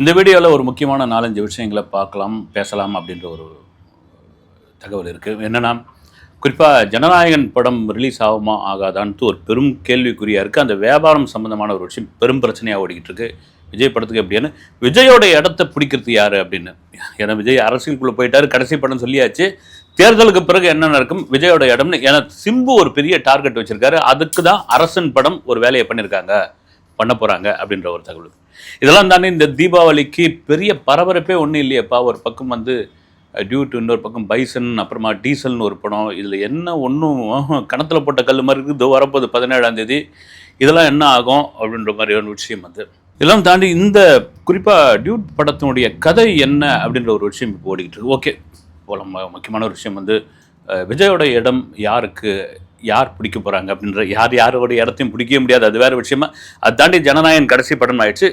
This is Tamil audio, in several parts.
இந்த வீடியோவில் ஒரு முக்கியமான நாலஞ்சு விஷயங்களை பார்க்கலாம் பேசலாம் அப்படின்ற ஒரு தகவல் இருக்குது என்னென்னா குறிப்பாக ஜனநாயகன் படம் ரிலீஸ் ஆகுமா ஆகாதான்ட்டு ஒரு பெரும் கேள்விக்குறியாக இருக்குது அந்த வியாபாரம் சம்மந்தமான ஒரு விஷயம் பெரும் பிரச்சனையாக ஓடிக்கிட்டு இருக்கு. விஜய் படத்துக்கு எப்படின்னு விஜயோட இடத்த பிடிக்கிறது யார் அப்படின்னு. ஏன்னா விஜய் அரசியலுக்குள்ளே போயிட்டார் கடைசி படம் சொல்லியாச்சு. தேர்தலுக்கு பிறகு என்னென்ன இருக்கும் விஜயோட இடம்னு ஏன்னா சிம்பு ஒரு பெரிய டார்கெட் வச்சிருக்காரு. அதுக்கு தான் அரசன் படம் ஒரு வேலையை பண்ணியிருக்காங்க. பண்ண போகிறாங்க அப்படின்ற ஒரு தகவல். இதெல்லாம் தானே இந்த தீபாவளிக்கு பெரிய பரபரப்பே ஒன்றும் இல்லையப்பா. ஒரு பக்கம் வந்து டியூட் இன்னொரு பக்கம் பைசன் அப்புறமா டீசல்னு ஒரு படம். இதில் என்ன ஒன்றும் கணத்தில் போட்ட கல் மாதிரி இருக்குது. வரப்போது வரப்போகுது பதினேழாம் தேதி. இதெல்லாம் என்ன ஆகும் அப்படின்ற மாதிரி ஒரு விஷயம் வந்து இதெல்லாம் தாண்டி இந்த குறிப்பாக டியூட் படத்தினுடைய கதை என்ன அப்படின்ற ஒரு விஷயம் இப்போ ஓடிக்கிட்டு இருக்கு. ஓகே போல முக்கியமான ஒரு விஷயம் வந்து விஜயோட இடம் யாருக்கு? யார் பிடிக்க போகிறாங்க அப்படின்ற யார் யாரோட இடத்தையும் பிடிக்கவே முடியாது. அது வேறு விஷயமா. அதை தாண்டி ஜனநாயகன் கடைசி படம் ஆயிடுச்சு.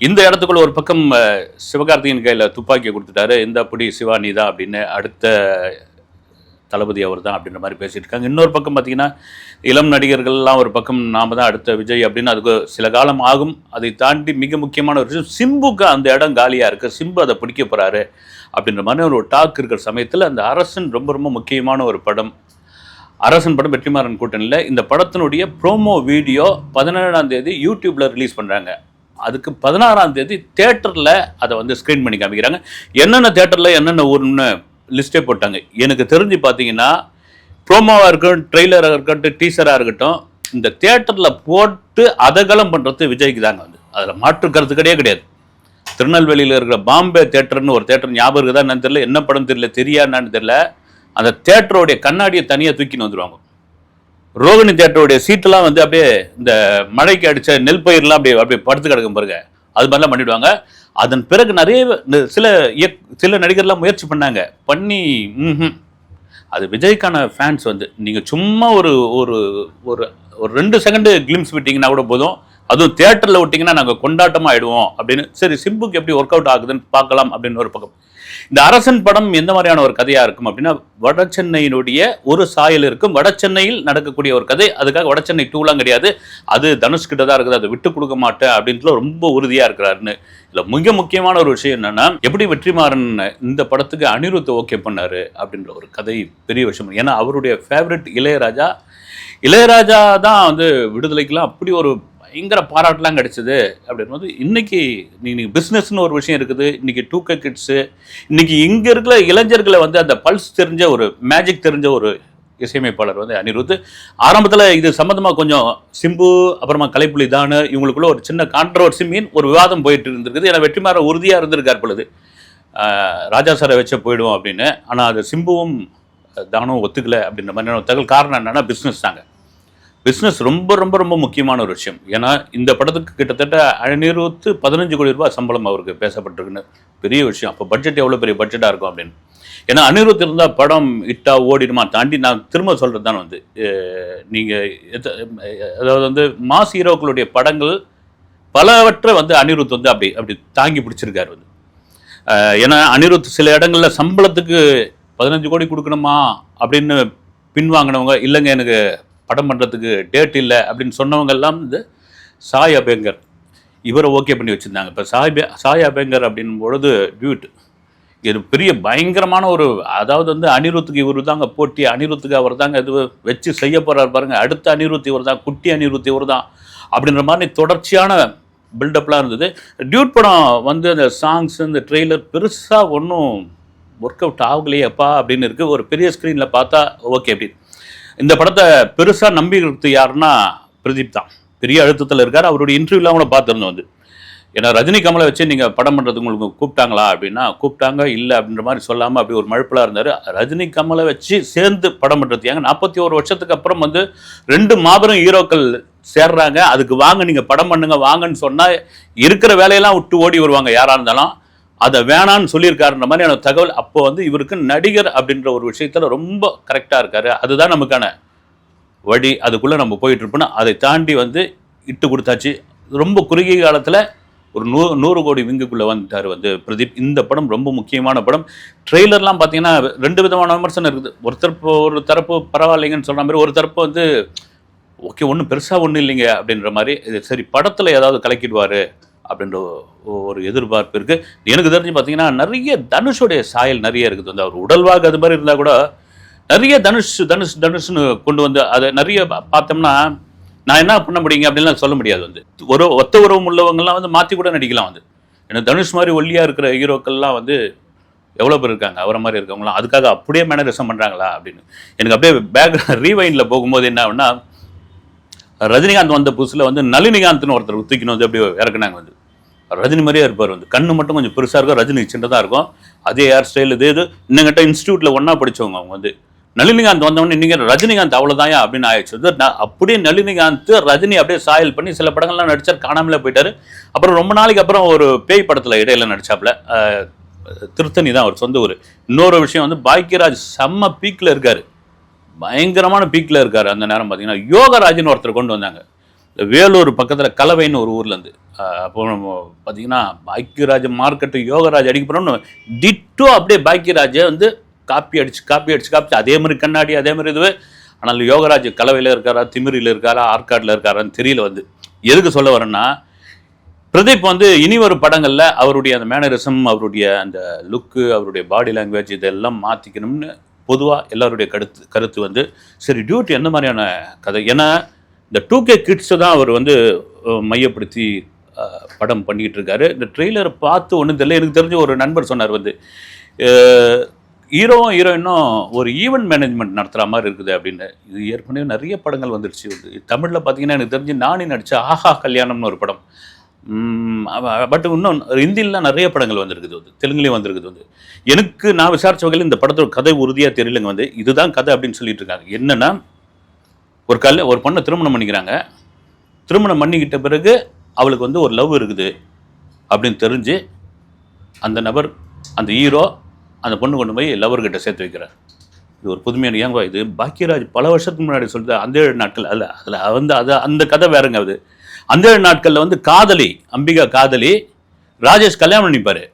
இந்த இடத்துக்குள்ள ஒரு பக்கம் அஹ், கையில் துப்பாக்கியை கொடுத்துட்டாரு. இந்த அப்படி சிவா நீதான் அப்படின்னு அடுத்த தளபதி அவர் தான் அப்படின்ற மாதிரி பேசிட்டு இருக்காங்க. இன்னொரு பக்கம் பார்த்தீங்கன்னா இளம் நடிகர்கள்லாம் ஒரு பக்கம் நாம தான் அடுத்த விஜய் அப்படின்னு அதுக்கு சில காலம் ஆகும். அதை தாண்டி மிக முக்கியமான ஒரு விஷயம் சிம்புக்கு அந்த இடம் காலியாக இருக்குது சிம்பு அதை பிடிக்க போகிறாரு அப்படின்ற மாதிரி ஒரு டாக் இருக்கிற சமயத்தில் அந்த அரசன் ரொம்ப ரொம்ப முக்கியமான ஒரு படம். அரசன் படம் வெற்றிமாறன் கூட்டணியில் இந்த படத்தினுடைய ப்ரோமோ வீடியோ பதினேழாம் தேதி யூடியூப்ல ரிலீஸ் பண்ணுறாங்க அதுக்கு பதினாறாம் தேதி தேட்டரில் அதை வந்து ஸ்க்ரீன் பண்ணி காமிக்கிறாங்க. என்னென்ன தேட்டரில் என்னென்ன ஊர்னு லிஸ்ட்டே போட்டாங்க. எனக்கு தெரிஞ்சு பார்த்தீங்கன்னா ப்ரோமோவாக இருக்கட்டும் ட்ரெய்லராக இருக்கட்டும் டீசராக இருக்கட்டும் இந்த தேட்டரில் போட்டு அதகலம் பண்ணுறது விஜய்க்கு தாங்க வந்து. அதில் மாற்று கருத்து கிடையாது கிடையாது. திருநெல்வேலியில் இருக்கிற பாம்பே தேட்டர்னு ஒரு தேட்டர் ஞாபகம் இருக்குதா என்னன்னு தெரியல. என்ன படம் தெரியல தெரியா என்னன்னு தெரியல. அந்த தேட்டருடைய கண்ணாடியை தனியாக தூக்கின்னு வந்துடுவாங்க ரோகிணி தேட்டருடைய சீட்டெல்லாம் வந்து அப்படியே இந்த மழைக்கு அடித்த நெல் பயிரெலாம் அப்படியே அப்படியே படுத்து கிடக்கும் பாருங்க. அது மாதிரிலாம் பண்ணிவிடுவாங்க அதன் பிறகு நிறைய சில இயக் சில நடிகர்லாம் முயற்சி பண்ணாங்க. பண்ணி அது விஜய்க்கான ஃபேன்ஸ் வந்து நீங்கள் சும்மா ஒரு ஒரு ஒரு ஒரு ரெண்டு செகண்டு கிளிம்ஸ் விட்டிங்கன்னா கூட போதும். அதுவும் தேட்டரில் விட்டிங்கன்னா நாங்கள் கொண்டாட்டமாக ஆகிடுவோம் அப்படின்னு. சரி சிம்புக்கு எப்படி ஒர்க் அவுட் ஆகுதுன்னு பார்க்கலாம் அப்படின்னு ஒரு பக்கம். இந்த அரசன் படம் எந்த மாதிரியான ஒரு கதையாக இருக்கும் அப்படின்னா வட சென்னையினுடைய ஒரு சாயல் இருக்கும். வட சென்னையில் நடக்கக்கூடிய ஒரு கதை. அதுக்காக வட சென்னை டூலாம் கிடையாது. அது தனுஷ் கிட்ட தான் இருக்குது. அதை விட்டு கொடுக்க மாட்டேன் அப்படின்ட்டு ரொம்ப உறுதியாக இருக்கிறாருன்னு. இதில் மிக முக்கியமான ஒரு விஷயம் என்னன்னா எப்படி வெற்றிமாறன் இந்த படத்துக்கு அனிருத் ஓகே பண்ணாரு அப்படின்ற ஒரு கதை பெரிய விஷயம். ஏன்னா அவருடைய ஃபேவரட் இளையராஜா இளையராஜா தான் வந்து விடுதலைக்கெல்லாம் அப்படி ஒரு பயங்கர பாராட்டுலாம் அப்படின்னு அப்படின்போது இன்றைக்கி நீங்கள் பிஸ்னஸ்னு ஒரு விஷயம் இருக்குது. இன்றைக்கி டூ கே கிட்ஸு இன்றைக்கி இங்கே இருக்கிற இளைஞர்களை வந்து அந்த பல்ஸ் தெரிஞ்ச ஒரு மேஜிக் தெரிஞ்ச ஒரு இசையமைப்பாளர் வந்து அனிருத். ஆரம்பத்தில் இது சம்மந்தமாக கொஞ்சம் சிம்பு அப்புறமா கலைப்புலி தானு இவங்களுக்குள்ள ஒரு சின்ன கான்ட்ரவர்சி மீன் ஒரு விவாதம் போயிட்டு இருந்திருக்குது. ஏன்னா வெற்றிமாற உறுதியாக இருந்திருக்கார் பொழுது. ராஜா சாரை வச்சே போயிடுவோம் அப்படின்னு. ஆனால் அது சிம்புவும் தானும் ஒத்துக்கலை அப்படின்ற மாதிரியான தகவல் காரணம் என்னென்னா பிஸ்னஸ் தாங்க. பிஸ்னஸ் ரொம்ப ரொம்ப ரொம்ப முக்கியமான ஒரு விஷயம். ஏன்னா இந்த படத்துக்கு கிட்டத்தட்ட அனிருத்து பதினஞ்சு கோடி ரூபாய் சம்பளம் அவருக்கு பேசப்பட்டிருக்குன்னு பெரிய விஷயம். அப்போ பட்ஜெட் எவ்வளோ பெரிய பட்ஜெட்டாக இருக்கும் அப்படின்னு. ஏன்னா அனிருத் இருந்தால் படம் இட்டா ஓடிடுமா தாண்டி நான் திரும்ப சொல்கிறது தான் வந்து. நீங்கள் அதாவது வந்து மாஸ் ஹீரோக்களுடைய படங்கள் பலவற்றை வந்து அனிருத் வந்து அப்படி அப்படி தாங்கி பிடிச்சிருக்காரு வந்து. ஏன்னா அனிருத் சில இடங்களில் சம்பளத்துக்கு பதினஞ்சு கோடி கொடுக்கணுமா அப்படின்னு பின்வாங்கினவங்க இல்லைங்க எனக்கு படம் பண்ணுறதுக்கு டேட் இல்லை அப்படின்னு சொன்னவங்க எல்லாம் வந்து சாய் அபேங்கர். இவரை ஓகே பண்ணி வச்சுருந்தாங்க. இப்போ சாய் பே- சாய் அபேங்கர் அப்படின் பொழுது டியூட் இது பெரிய பயங்கரமான ஒரு அதாவது வந்து அனிருத்துக்கு இவர் தாங்க போட்டி அனிருத்துக்கு அவர் தாங்க இது வச்சு செய்ய போகிறார் பாருங்க. அடுத்த அனிருத் இவர் தான் குட்டி அனிருத் இவர் தான் அப்படின்ற மாதிரி தொடர்ச்சியான பில்டப்லாம் இருந்தது. டியூட் படம் வந்து அந்த சாங்ஸ் இந்த ட்ரெய்லர் பெருசாக ஒன்றும் ஒர்க் அவுட் ஆகலையேப்பா அப்படின்னு இருக்குது ஒரு பெரிய ஸ்க்ரீனில் பார்த்தா ஓகே அப்படின்னு. இந்த படத்தை பெருசாக நம்பிக்கிறது யாருன்னா பிரதீப் தான். பெரிய அழுத்தத்தில் இருக்கார். அவருடைய இன்டர்வியூலாம் கூட பார்த்துருந்தோம் வந்து ஏன்னா ரஜினி கமலை வச்சு நீங்கள் படம் பண்ணுறதுக்கு உங்களுக்கு கூப்பிட்டாங்களா அப்படின்னா கூப்பிட்டாங்க இல்லை அப்படின்ற மாதிரி சொல்லாமல் அப்படி ஒரு மழுப்பலாக இருந்தார். ரஜினி கமலை வச்சு சேர்ந்து படம் பண்ணுறது ஏங்க நாற்பத்தி ஒரு வருஷத்துக்கு அப்புறம் வந்து ரெண்டு மாபெரும் ஹீரோக்கள் சேர்றாங்க. அதுக்கு வாங்க நீங்கள் படம் பண்ணுங்க வாங்கன்னு சொன்னால் இருக்கிற வேலையெல்லாம் விட்டு ஓடி வருவாங்க. யாராக இருந்தாலும் அதை வேணான்னு சொல்லியிருக்காருன்ற மாதிரியான தகவல் அப்போ வந்து இவருக்கு நடிகர் அப்படின்ற ஒரு விஷயத்தில் ரொம்ப கரெக்டாக இருக்காரு. அதுதான் நமக்கான வழி. அதுக்குள்ளே நம்ம போயிட்டு இருப்போம்னா அதை தாண்டி வந்து இட்டு கொடுத்தாச்சு. ரொம்ப குறுகிய காலத்தில் ஒரு நூ நூறு கோடி விங்குக்குள்ளே வந்துட்டார் வந்து பிரதீப். இந்த படம் ரொம்ப முக்கியமான படம். ட்ரெய்லர்லாம் பார்த்தீங்கன்னா ரெண்டு விதமான விமர்சனம் இருக்குது. ஒரு தரப்பு ஒரு தரப்பு பரவாயில்லைங்கன்னு சொல்கிற மாதிரி ஒரு தரப்பு வந்து ஓகே ஒன்றும் பெருசாக ஒன்றும் இல்லைங்க அப்படின்ற மாதிரி. இது சரி படத்தில் ஏதாவது கலக்கிடுவார். அப்படின்ற ஒரு எதிர்பார்ப்பு இருக்குது எனக்கு தெரிஞ்சு பார்த்தீங்கன்னா நிறைய தனுஷுடைய சாயல் நிறைய இருக்குது. வந்து அவர் உடல்வாக அது மாதிரி இருந்தால் கூட நிறைய தனுஷ் தனுஷ் தனுஷ்னு கொண்டு வந்து அதை நிறைய பார்த்தோம்னா நான் என்ன பண்ண முடியுங்க அப்படின்லாம் சொல்ல முடியாது வந்து. ஒரு ஒத்த உறவு உள்ளவங்கலாம் வந்து மாற்றி கூட நடிக்கலாம் வந்து. ஏன்னா தனுஷ் மாதிரி ஒல்லியாக இருக்கிற ஹீரோக்கள்லாம் வந்து எவ்வளோ பேர் இருக்காங்க? அவரை மாதிரி இருக்கவங்களாம் அதுக்காக அப்படியே மேனரிசம் பண்ணுறாங்களா அப்படின்னு. எனக்கு அப்படியே பேக் ரீவைண்டில் போகும்போது என்ன ஆகும்னா ரஜினிகாந்த் வந்த புதுசில் வந்து நளினிகாந்த்னு ஒருத்தர் தூக்கின்னு வந்து அப்படியே இறக்குனாங்க வந்து. ரஜினி மாதிரியே இருப்பார் வந்து. கண்ணு மட்டும் கொஞ்சம் பெருசாக இருக்கும் ரஜினி சின்னதாக இருக்கும். அதே ஹேர் ஸ்டைல் இது இது. இன்னங்கிட்ட இன்ஸ்டியூட்டில் ஒன்றா படிச்சவங்க அவங்க வந்து. நளினிகாந்த் வந்தவொடனே நீங்கள் ரஜினிகாந்த் அவ்வளோதான் அப்படின்னு ஆயிடுச்சு. நான் அப்படியே நளினிகாந்த் ரஜினி அப்படியே சாயல் பண்ணி சில படங்கள்லாம் நடிச்சார் காணாமலே போயிட்டார். அப்புறம் ரொம்ப நாளைக்கு அப்புறம் ஒரு பேய் படத்தில் இடையில நடிச்சாப்புல. திருத்தணி தான் அவர் சொந்த ஊர். இன்னொரு விஷயம் வந்து பாக்கியராஜ் செம்ம பீக்கில் இருக்காரு. பயங்கரமான பீக்கில் இருக்கார் அந்த நேரம் பார்த்தீங்கன்னா யோகராஜன் ஒருத்தர் கொண்டு வந்தாங்க. இந்த வேலூர் பக்கத்தில் கலவைன்னு ஒரு ஊர்லேருந்து அப்போ நம்ம பார்த்தீங்கன்னா பாக்கியராஜ் மார்க்கெட்டு யோகராஜ் அடிக்க போகிறோம்னு டிட்டோ அப்படியே பாக்கியராஜை வந்து காப்பி அடிச்சு காப்பி அடிச்சு காப்பி அதே மாதிரி கண்ணாடி அதே மாதிரி இதுவே. ஆனால் யோகராஜ் கலவையில் இருக்காரா திமிரியில் இருக்காரா ஆற்காட்டில் இருக்காரான்னு தெரியல வந்து. எதுக்கு சொல்ல வரேன்னா பிரதீப் வந்து இனி வரும் படங்களில் அவருடைய அந்த மேனரிசம் அவருடைய அந்த லுக்கு அவருடைய பாடி லாங்குவேஜ் இதெல்லாம் மாற்றிக்கணும்னு பொதுவாக எல்லாருடைய கருத்து கருத்து வந்து சரி டியூட்டி எந்த மாதிரியான கதை? ஏன்னா இந்த டூ கே கிட்ஸை தான் அவர் வந்து மையப்படுத்தி படம் பண்ணிக்கிட்டு இருக்காரு. இந்த ட்ரெய்லரை பார்த்து ஒன்றும் தெரியல எனக்கு தெரிஞ்ச ஒரு நண்பர் சொன்னார் வந்து ஹீரோவும் ஹீரோயினும் ஒரு ஈவெண்ட் மேனேஜ்மெண்ட் நடத்துகிற மாதிரி இருக்குது அப்படின்னு. இது ஏற்கனவே நிறைய படங்கள் வந்துருச்சு வந்து. தமிழில் பார்த்தீங்கன்னா எனக்கு தெரிஞ்சு நானே நடித்த ஆஹா கல்யாணம்னு ஒரு படம். பட் இன்னும் ஹிந்தியில் நிறைய படங்கள் வந்திருக்குது வந்து. தெலுங்குலேயும் வந்திருக்குது வந்து. எனக்கு நான் விசாரிச்ச வகையில் இந்த படத்தோட கதை உறுதியாக தெரியலங்க வந்து. இதுதான் கதை அப்படின்னு சொல்லிட்டு இருக்காங்க. என்னென்னா ஒரு கல் ஒரு பொண்ணை திருமணம் பண்ணிக்கிறாங்க. திருமணம் பண்ணிக்கிட்ட பிறகு அவளுக்கு வந்து ஒரு லவ் இருக்குது அப்படின்னு தெரிஞ்சு அந்த நபர் அந்த ஹீரோ அந்த பொண்ணு கொண்டு போய் லவர்கிட்ட சேர்த்து வைக்கிறார். இது ஒரு புதுமையான ஏங்க இது பாக்கியராஜ் பல வருஷத்துக்கு முன்னாடி சொல்லிட்டு அந்த ஏழு நாட்கள் அல்ல அதில் வந்து அது அந்த கதை வேறங்க அது. அந்த ஏழு நாட்களில் வந்து காதலி அம்பிகா காதலி ராஜேஷ் கல்யாணம் பண்ணிப்பார்.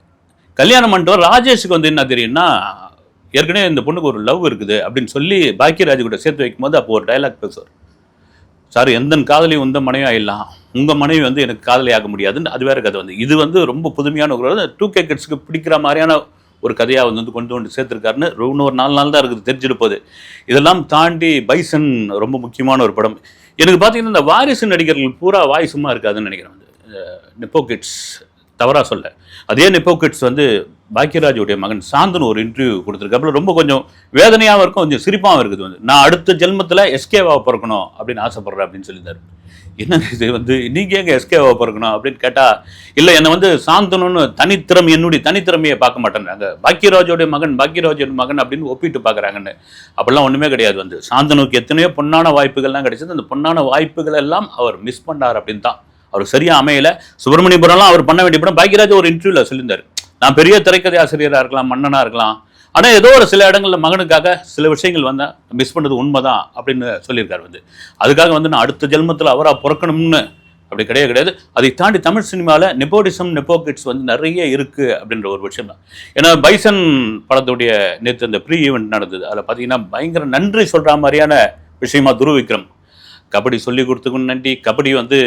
கல்யாணம் பண்ணிட்டு ராஜேஷுக்கு வந்து என்ன தெரியும்னா ஏற்கனவே இந்த பொண்ணுக்கு ஒரு லவ் இருக்குது அப்படின்னு சொல்லி பாக்கியராஜ் கூட சேர்த்து வைக்கும்போது அப்போ ஒரு டைலாக் பேசுவார். சார் எந்த காதலி உந்த மனைவி ஆயிடலாம் உங்கள் மனைவி வந்து எனக்கு காதலி ஆக முடியாதுன்னு அது வேற கதை வந்து. இது வந்து ரொம்ப புதுமையான ஒரு டூ கே கிட்ஸுக்கு பிடிக்கிற மாதிரியான ஒரு கதையாக வந்து கொண்டு வந்து சேர்த்துருக்காருன்னு இன்னொரு நாலு நாள் தான் இருக்குது தெரிஞ்சிருப்பது. இதெல்லாம் தாண்டி பைசன் ரொம்ப முக்கியமான ஒரு படம். எனக்கு பார்த்தீங்கன்னா இந்த வாரிசு நடிகர்கள் பூரா வாய் சும்மா இருக்காதுன்னு நினைக்கிறேன் வந்து. நிப்போ கிட்ஸ் தவறாக சொல்ல. அதே நெப்போகிட்ஸ் வந்து பாக்கியராஜுடைய மகன் சாந்தனு ஒரு இன்டர்வியூ கொடுத்துருக்காப்புல ரொம்ப கொஞ்சம் வேதனையாகவும் இருக்கும் கொஞ்சம் சிரிப்பாகவும் இருக்குது வந்து. நான் அடுத்த ஜென்மத்தில் எஸ்கேவாக பிறக்கணும் அப்படின்னு ஆசைப்பட்றேன் அப்படின்னு சொல்லியிருந்தாரு. என்ன இது வந்து? நீங்கள் எங்கே எஸ்கேவாக பிறக்கணும் அப்படின்னு கேட்டால் இல்லை என்னை வந்து சாந்தனுன்னு தனித்திறமை என்னுடைய தனித்திறமையை பார்க்க மாட்டேன்றாங்க. பாக்கியராஜோடைய மகன் பாக்கியராஜோட மகன் அப்படின்னு ஒப்பிட்டு பார்க்குறாங்கன்னு. அப்படிலாம் ஒன்றுமே கிடையாது வந்து. சாந்தனுக்கு எத்தனையோ பொன்னான வாய்ப்புகள்லாம் கிடைச்சது. அந்த பொன்னான வாய்ப்புகள் எல்லாம் அவர் மிஸ் பண்ணார் அப்படின்னு தான். அவர் சரியா அமையல. சுப்பிரமணியபுரம்லாம் அவர் பண்ண வேண்டிய படம் பாக்கியராஜ் ஒரு இன்டர்வியூவில் சொல்லியிருந்தார். நான் பெரிய திரைக்கதை ஆசிரியராக இருக்கலாம் மன்னனாக இருக்கலாம். ஆனால் ஏதோ ஒரு சில இடங்களில் மகனுக்காக சில விஷயங்கள் வந்தால் மிஸ் பண்ணது உண்மைதான் அப்படின்னு சொல்லியிருக்காரு வந்து. அதுக்காக வந்து நான் அடுத்த ஜென்மத்தில் அவராக பிறக்கணும்னு அப்படி கிடையாது கிடையாது. அதை தாண்டி தமிழ் சினிமாவில் நெப்போடிசம் நெப்போகிட்ஸ் வந்து நிறைய இருக்குது அப்படின்ற ஒரு விஷயம் தான் ஏன்னா பைசன் படத்துடைய நேற்று அந்த ப்ரீ ஈவெண்ட் நடந்தது. அதில் பார்த்தீங்கன்னா பயங்கர நன்றி சொல்கிற மாதிரியான விஷயமா துருவிக்ரம் கபடி சொல்லி கொடுத்தவங்களுக்கு நன்றி. கபடி வந்து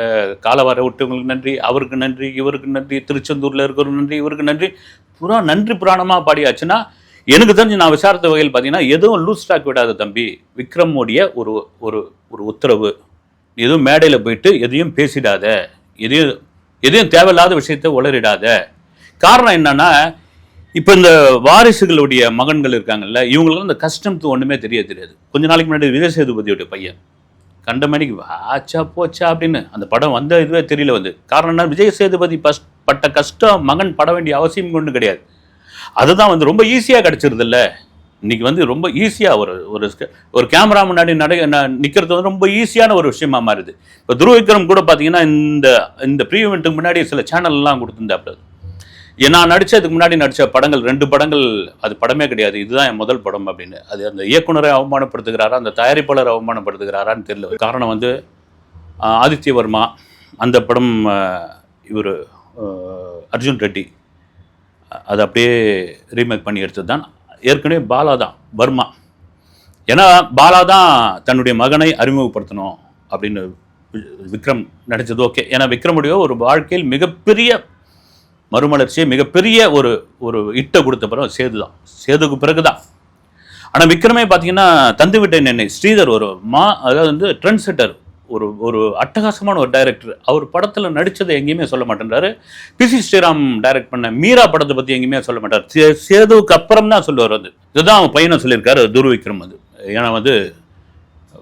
அஹ், காலவார விட்டவங்களுக்கு நன்றி அவருக்கு நன்றி இவருக்கு நன்றி திருச்செந்தூரில் இருக்கிறவங்க நன்றி இவருக்கு நன்றி. புறா நன்றி புராணமாக பாடியாச்சுன்னா எனக்கு தெரிஞ்சு நான் விசாரித்த வகையில் பார்த்தீங்கன்னா எதுவும் லூஸ் ஸ்டாக் விடாத தம்பி விக்ரமோடைய ஒரு ஒரு ஒரு உத்தரவு. எதுவும் மேடையில் போயிட்டு எதையும் பேசிடாத. எதையும் எதையும் தேவையில்லாத விஷயத்தை உளறிடாத. காரணம் என்னன்னா இப்போ இந்த வாரிசுகளுடைய மகன்கள் இருக்காங்கல்ல இவங்களுக்கு இந்த கஷ்டம்த்து ஒன்றுமே தெரிய தெரியாது கொஞ்ச நாளைக்கு முன்னாடி விஜய் சேதுபதியோட பையன். கண்ட மணிக்கு ஆச்சா போச்சா அப்படின்னு அந்த படம் வந்த இதுவே தெரியல வந்து. காரணம் என்ன விஜய் சேதுபதி பஸ் பட்ட கஷ்டம் மகன் பட வேண்டிய அவசியம் கொண்டு கிடையாது. அதுதான் வந்து ரொம்ப ஈஸியாக கிடச்சிருதுல்ல. இன்னைக்கு வந்து ரொம்ப ஈஸியாக ஒரு ஒரு ஒரு கேமரா முன்னாடி நட நிற்கிறது நிக்கிறது வந்து ரொம்ப ஈஸியான ஒரு விஷயமா மாறுது. இப்போ துருவிக்ரம் கூட பார்த்தீங்கன்னா இந்த இந்த ப்ரீவெண்ட்டுக்கு முன்னாடி சில சேனல்லாம் கொடுத்துருந்தாப்புல. நான் நடித்ததுக்கு முன்னாடி நடித்த படங்கள் ரெண்டு படங்கள் அது படமே கிடையாது. இதுதான் என் முதல் படம் அப்படின்னு. அது அந்த இயக்குனரை அவமானப்படுத்துகிறாரா அந்த தயாரிப்பாளர் அவமானப்படுத்துகிறாரான்னு தெரியல. காரணம் வந்து ஆதித்யவர்மா. அந்த படம் இவர் அர்ஜுன் ரெட்டி. அது அப்படியே ரீமேக் பண்ணி எடுத்தது தான் ஏற்கனவே பாலா தான் வர்மா. ஏன்னா பாலா தான் தன்னுடைய மகனை அறிமுகப்படுத்தணும் அப்படின்னு விக்ரம் நடித்தது ஓகே. ஏன்னா விக்ரமுடைய ஒரு வாழ்க்கையில் மிகப்பெரிய மறுமலர்ச்சியை மிகப்பெரிய ஒரு ஒரு இட்டை கொடுத்த பிறகு சேது தான் சேதுக்கு பிறகு தான் ஆனால் விக்ரமே பார்த்தீங்கன்னா தந்து விட்டேன் என்னை ஸ்ரீதர் ஒரு மா அதாவது வந்து ட்ரெண்ட் செட்டர் ஒரு ஒரு அட்டகாசமான ஒரு டைரக்டர் அவர் படத்தில் நடித்ததை எங்கேயுமே சொல்ல மாட்டேன்றாரு. பிசி ஸ்ரீராம் டைரக்ட் பண்ண மீரா படத்தை பற்றி எங்கேயுமே சொல்ல மாட்டார். சே- சேதுவுக்கு அப்புறம் தான் சொல்லுவார் அது. இதுதான் அவன் பையனை சொல்லியிருக்காரு துருவிக்ரம் அது. ஏன்னா வந்து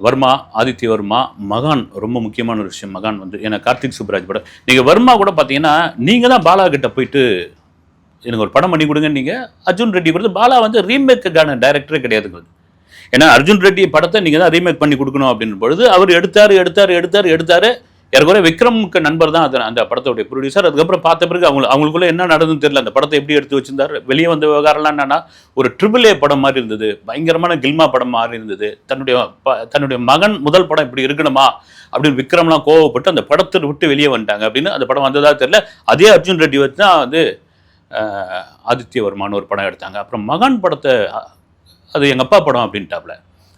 வர்மா ஆதித்ய வர்மா மகான் ரொம்ப முக்கியமான ஒரு விஷயம் மகான் வந்து ஏன்னா கார்த்திக் சுப்ராஜ் படம். நீங்கள் வர்மா கூட பார்த்தீங்கன்னா நீங்கள் தான் பாலா கிட்ட போயிட்டு எனக்கு ஒரு படம் பண்ணி கொடுங்க நீங்கள் அர்ஜுன் ரெட்டி கொடுத்து பாலா வந்து ரீமேக்குக்கான டைரக்டரே கிடையாது ஏன்னா அர்ஜுன் ரெட்டி படத்தை நீங்கள் தான் ரீமேக் பண்ணி கொடுக்கணும் அப்படின்ற பொழுது அவர் எடுத்தார் எடுத்தார் எடுத்தார் எடுத்தார் ஏற்கனவே விக்ரமுக்கு நண்பர் தான் அது அந்த படத்தோடைய ப்ரொடியூசர் அதுக்கப்புறம் பார்த்த பிறகு அவங்க அவங்களுக்குள்ள என்ன நடந்ததுன்னு தெரியல. அந்த படத்தை எப்படி எடுத்து வச்சிருந்தார்? வெளியே வந்த விவகாரம்லாம் என்னன்னா ஒரு ட்ரிபிள் ஏ படம் மாதிரி இருந்தது. பயங்கரமான கில்மா படம் மாதிரி இருந்தது. தன்னுடைய ப- தன்னுடைய மகன் முதல் படம் இப்படி இருக்கணுமா? அப்படின்னு விக்ரம்லாம் கோவப்பட்டு அந்த படத்தை விட்டு வெளியே வந்துட்டாங்க அப்படின்னு அந்த படம் வந்ததா தெரியல. அதே அர்ஜுன் ரெட்டி வச்சு தான் வந்து அஹ், ஆதித்யவர்மான்னு ஒரு படம் எடுத்தாங்க. அப்புறம் மகன் படத்தை அது எங்கள் அப்பா படம் அப்படின்ட்டாப்ல.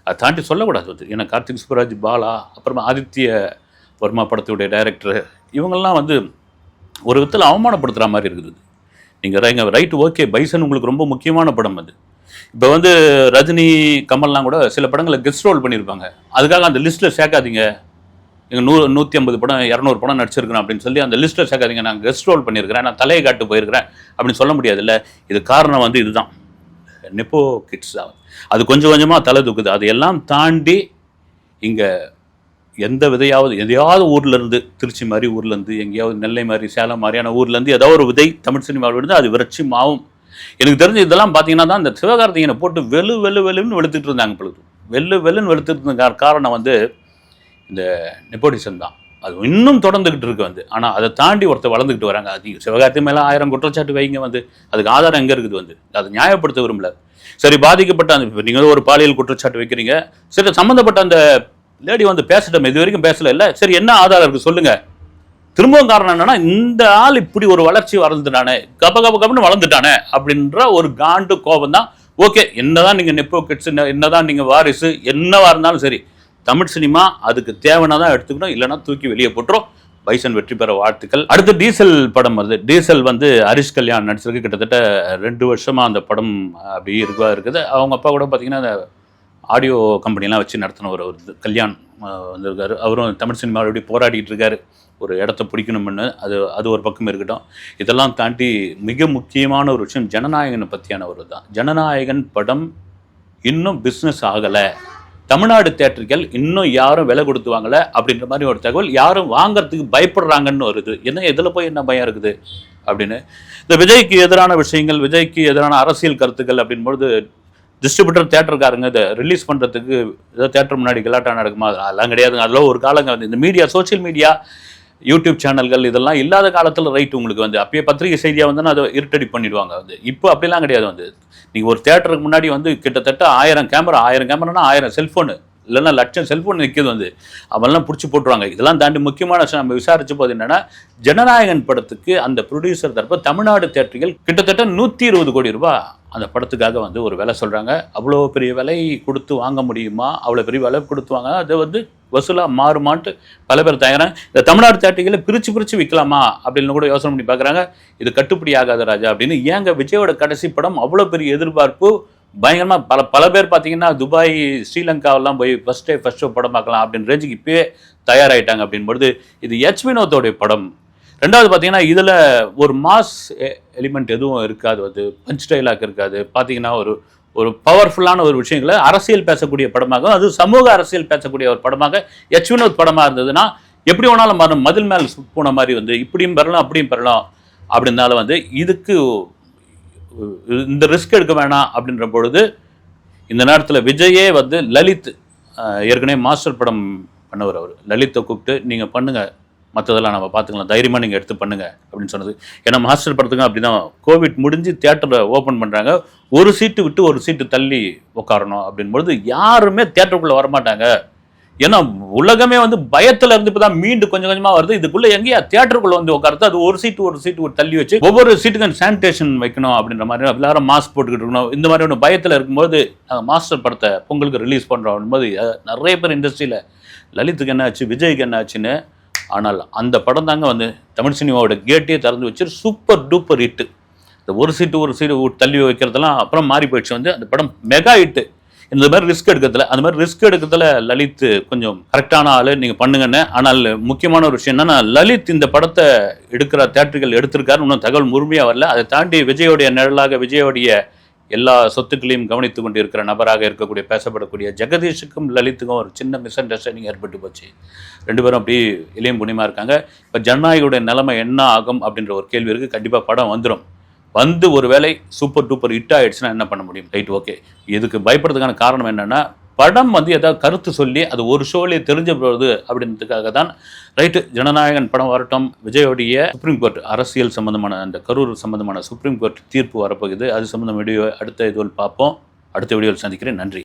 அதை தாண்டி சொல்லக்கூடாது. அது ஏன்னா கார்த்திக் சுப்ராஜ் பாலா அப்புறமா ஆதித்ய வர்மா படத்துடைய டைரக்டர் இவங்கெல்லாம் வந்து ஒரு விதத்தில் அவமானப்படுத்துகிற மாதிரி இருக்குது. நீங்கள் எங்கள் ரைட் ஓகே பைசன் உங்களுக்கு ரொம்ப முக்கியமான படம் அது. இப்போ வந்து ரஜினி கமல்லாம் கூட சில படங்களை கெஸ்ட் ரோல் பண்ணியிருப்பாங்க அதுக்காக அந்த லிஸ்ட்டில் சேர்க்காதீங்க. எங்கள் நூறு நூற்றி ஐம்பது படம் இரநூறு படம் நடிச்சிருக்கிறேன் அப்படின்னு சொல்லி அந்த லிஸ்ட்டில் சேர்க்காதீங்க. நான் கெஸ்ட் ரோல் பண்ணியிருக்கிறேன். நான் தலையை காட்டு போயிருக்கிறேன் அப்படின்னு சொல்ல முடியாதுல்ல. இது காரணம் வந்து இதுதான். நெப்போ கிட்ஸ் தான். அது கொஞ்சம் கொஞ்சமாக தலை தூக்குது. அதையெல்லாம் தாண்டி இங்கே எந்த விதையாவது எதையாவது ஊர்லேருந்து திருச்சி மாதிரி ஊர்லேருந்து எங்கேயாவது நெல்லை மாதிரி சேலம் மாதிரியான ஊர்லேருந்து ஏதோ ஏதாவது ஒரு விதை தமிழ் சினிமாவில் இருந்து அது விரட்சி மாவும். எனக்கு தெரிஞ்சு இதெல்லாம் பார்த்தீங்கன்னா தான் இந்த சிவகார்த்திகனை போட்டு வெளு வெளு வெளுன்னு வெளுத்துட்டு இருந்தாங்க பொழுது. வெள்ளு வெள்ளுன்னு வெளுத்துட்டு இருந்த காரணம் வந்து இந்த நெப்போட்டிசம் தான். அது இன்னும் தொடர்ந்துக்கிட்டு இருக்கு வந்து. ஆனால் அதை தாண்டி ஒருத்தர் வளர்ந்துக்கிட்டு வராங்க. அது சிவகார்த்தி மேலே ஆயிரம் குற்றச்சாட்டு வைங்க வந்து. அதுக்கு ஆதாரம் எங்கே இருக்குது வந்து? அதை நியாயப்படுத்த விரும்பல. சரி பாதிக்கப்பட்ட அந்த இப்போ நீங்கள் ஒரு பாலியல் குற்றச்சாட்டு வைக்கிறீங்க. சரி சம்மந்தப்பட்ட அந்த லேடி வந்து பேசட்டும் இது வரைக்கும் பேசல இல்லை? சரி என்ன ஆதாரம் இருக்கு சொல்லுங்க. திரும்பவும் காரணம் என்னன்னா இந்த ஆள் இப்படி ஒரு வளர்ச்சி வளர்ந்துட்டானே கப கப கபன்னு வளர்ந்துட்டானே அப்படின்ற ஒரு காண்டு கோபம் தான் ஓகே என்னதான் நீங்க நெப்போ கிட்ஸ் என்னதான் நீங்க வாரிசு என்னவா இருந்தாலும் சரி தமிழ் சினிமா அதுக்கு தேவைன்னா தான் எடுத்துக்கணும் இல்லைன்னா தூக்கி வெளியே போட்டுரும். பைசன் வெற்றி பெற வாழ்த்துக்கள். அடுத்து டீசல் படம் வருது. டீசல் வந்து ஹரிஷ் கல்யாண் நடிச்சிருக்கு. கிட்டத்தட்ட ரெண்டு வருஷமா அந்த படம் அப்படி இருக்கா இருக்குது. அவங்க அப்பா கூட பார்த்தீங்கன்னா அந்த ஆடியோ கம்பெனிலாம் வச்சு நடத்தின ஒரு ஒரு இது கல்யாண் வந்திருக்காரு. அவரும் தமிழ் சினிமாவில் எப்படி போராடிட்டு இருக்காரு ஒரு இடத்த பிடிக்கணும்னு அது அது ஒரு பக்கம் இருக்கட்டும். இதெல்லாம் தாண்டி மிக முக்கியமான ஒரு விஷயம் ஜனநாயகனை பற்றியான ஒரு தான் ஜனநாயகன் படம் இன்னும் பிஸ்னஸ் ஆகலை. தமிழ்நாடு தேட்டர்கள் இன்னும் யாரும் விலை கொடுத்து வாங்கலை அப்படின்ற மாதிரி ஒரு தகவல் யாரும் வாங்குறதுக்கு பயப்படுறாங்கன்னு வருது என்ன இதில் போய் என்ன பயம் இருக்குது? அப்படின்னு. இந்த விஜய்க்கு எதிரான விஷயங்கள் விஜய்க்கு எதிரான அரசியல் கருத்துக்கள் அப்படின்பொழுது டிஸ்ட்ரிபியூட்டர் தேட்டருக்காருங்க இதை ரிலீஸ் பண்ணுறதுக்கு ஏதோ தேட்டர் முன்னாடி கலாட்டா நடக்குமா? அதெல்லாம் கிடையாதுங்க அதெல்லாம் ஒரு காலங்க வந்து இந்த மீடியா சோஷியல் மீடியா யூடியூப் சேனல்கள் இதெல்லாம் இல்லாத காலத்தில் ரைட் உங்களுக்கு வந்து அப்பயே பத்திரிகை செய்தியாக வந்து அதை இருட்டடி பண்ணிடுவாங்க வந்து. இப்போ அப்படிலாம் கிடையாது வந்து. நீங்கள் ஒரு தேட்டருக்கு முன்னாடி வந்து கிட்டத்தட்ட ஆயிரம் கேமரா ஆயிரம் கேமரானா ஆயிரம் செல்ஃபோனு இல்லைன்னா லட்சம் செல்ஃபோன் நிற்கிறது வந்து. அவெல்லாம் பிடிச்சி போட்டுருவாங்க. இதெல்லாம் தாண்டி முக்கியமான விஷயம் நம்ம விசாரிச்சு போது என்னென்னா ஜனநாயகன் படத்துக்கு அந்த ப்ரொடியூசர் தரப்பு தமிழ்நாடு தேட்டர்கள் கிட்டத்தட்ட நூற்றி இருபது கோடி ரூபாய் அந்த படத்துக்காக வந்து ஒரு விலை சொல்கிறாங்க அவ்வளோ பெரிய விலை கொடுத்து வாங்க முடியுமா? அவ்வளோ பெரிய விலை கொடுத்து வாங்க. அது வந்து வசூலாக மாறுமான்ட்டு பல பேர் தயாராங்க இந்த தமிழ்நாடு தேட்டர்களை பிரித்து பிரித்து விற்கலாமா அப்படின்னு கூட யோசனை பண்ணி பார்க்குறாங்க. இது கட்டுப்படி ஆகாத ராஜா அப்படின்னு. ஏங்க விஜயோட கடைசி படம் அவ்வளோ பெரிய எதிர்பார்ப்பு பயங்கரமாக பல பல பேர் பார்த்தீங்கன்னா துபாய் ஸ்ரீலங்காவெல்லாம் போய் ஃபஸ்ட் டே ஃபஸ்ட் ஷோ படம் பார்க்கலாம் அப்படின்னு ரேஞ்சுக்கு இப்போயே தயாராகிட்டாங்க அப்படின்பொழுது இது எச் வினோத்தோடைய படம். ரெண்டாவது பார்த்தீங்கன்னா இதில் ஒரு மாஸ் எலிமெண்ட் e-, எதுவும் இருக்காது. அது பஞ்ச் டைலாக் இருக்காது. பார்த்தீங்கன்னா ஒரு ஒரு பவர்ஃபுல்லான ஒரு விஷயங்களை அரசியல் பேசக்கூடிய படமாக அது சமூக அரசியல் பேசக்கூடிய ஒரு படமாக எச் வினோத் படமாக இருந்ததுன்னா எப்படி வேணாலும் மாறும் மதில் மேல் போன மாதிரி வந்து இப்படியும் பெறலாம் அப்படியும் பெறலாம் அப்படின்னாலும் வந்து இதுக்கு இந்த ரிஸ்க் எடுக்க வேணாம் அப்படின்ற பொழுது இந்த நேரத்தில் விஜயே வந்து லலித் ஏற்கனவே மாஸ்டர் படம் பண்ணவர் அவர். லலித்தை கூப்பிட்டு நீங்கள் பண்ணுங்கள் மற்றதெல்லாம் நம்ம பார்த்துக்கலாம். தைரியமாக நீங்கள் எடுத்து பண்ணுங்கள் அப்படின்னு சொன்னது. ஏன்னா மாஸ்டர் படத்துக்கு அப்படி தான் கோவிட் முடிஞ்சு தேட்டரில் ஓப்பன் பண்ணுறாங்க ஒரு சீட்டு விட்டு ஒரு சீட்டு தள்ளி உட்காரணும் அப்படின்பொழுது யாருமே தேட்டருக்குள்ளே வரமாட்டாங்க. ஏன்னா உலகமே வந்து பயத்துல இருந்து இப்பதான் மீண்டு கொஞ்சம் கொஞ்சமா வருது. இதுக்குள்ள எங்கேயா தியேட்டருக்குள்ள வந்து உட்கார்றது அது ஒரு சீட்டு ஒரு சீட்டு ஒரு தள்ளி வச்சு ஒவ்வொரு சீட்டுக்கும் சானிடேஷன் வைக்கணும் அப்படின்ற மாதிரி எல்லாரும் மாஸ்க் போட்டுக்கிட்டு இருக்கணும். இந்த மாதிரி ஒன்று பயத்துல இருக்கும்போது நாங்கள் மாஸ்டர் படத்தை பொங்கலுக்கு ரிலீஸ் பண்றோம் போது நிறைய பேர் இண்டஸ்ட்ரியில லலித்துக்கு என்ன ஆச்சு விஜய்க்கு என்ன ஆச்சுன்னு ஆனால் அந்த படம் தாங்க வந்து தமிழ் சினிமாவோட கேட்டே திறந்து வச்சு சூப்பர் டூப்பர் ஹிட்டு இந்த ஒரு சீட்டு ஒரு சீட்டு தள்ளி வைக்கிறதெல்லாம் அப்புறம் மாறி போயிடுச்சு. வந்து அந்த படம் மெகா ஹிட்டு இந்த மாதிரி ரிஸ்க் எடுக்கிறதுல அந்த மாதிரி ரிஸ்க் எடுக்கிறதுல லலித் கொஞ்சம் கரெக்டான ஆள் நீங்கள் பண்ணுங்கன்னு. ஆனால் முக்கியமான ஒரு விஷயம் என்னன்னா லலித் இந்த படத்தை எடுக்கிற தேட்டர்கள் எடுத்திருக்காரு இன்னும் தகவல் முழுமையாக வரல. அதை தாண்டி விஜயோடைய நிழலாக விஜயோடைய எல்லா சொத்துக்களையும் கவனித்து கொண்டு இருக்கிற நபராக இருக்கக்கூடிய பேசப்படக்கூடிய ஜெகதீஷுக்கும் லலித்துக்கும் ஒரு சின்ன மிஸ் அண்டர்ஸ்டாண்டிங் ஏற்பட்டு போச்சு. ரெண்டு பேரும் அப்படி இளையும் புனிமா இருக்காங்க. இப்போ ஜனநாயகோடைய நிலைமை என்ன ஆகும் அப்படின்ற ஒரு கேள்வி இருக்குது கண்டிப்பாக படம் வந்துடும் வந்து ஒருவேளை சூப்பர் டூப்பர் ஹிட் ஆயிடுச்சுன்னா என்ன பண்ண முடியும்? ரைட் ஓகே இதுக்கு பயப்படுறதுக்கான காரணம் என்னன்னா படம் வந்து ஏதாவது கருத்து சொல்லி அது ஒரு ஷோலே தெரிஞ்ச போகுது அப்படின்றதுக்காக தான் ரைட்டு ஜனநாயகன் படம் வரட்டும் விஜயோடைய சுப்ரீம் கோர்ட் அரசியல் சம்மந்தமான அந்த கரூர் சம்மந்தமான சுப்ரீம் கோர்ட் தீர்ப்பு வரப்போகுது. அது சம்மந்தம் வீடியோ அடுத்த இதுவில் பார்ப்போம். அடுத்த வீடியோவில் சந்திக்கிறேன். நன்றி.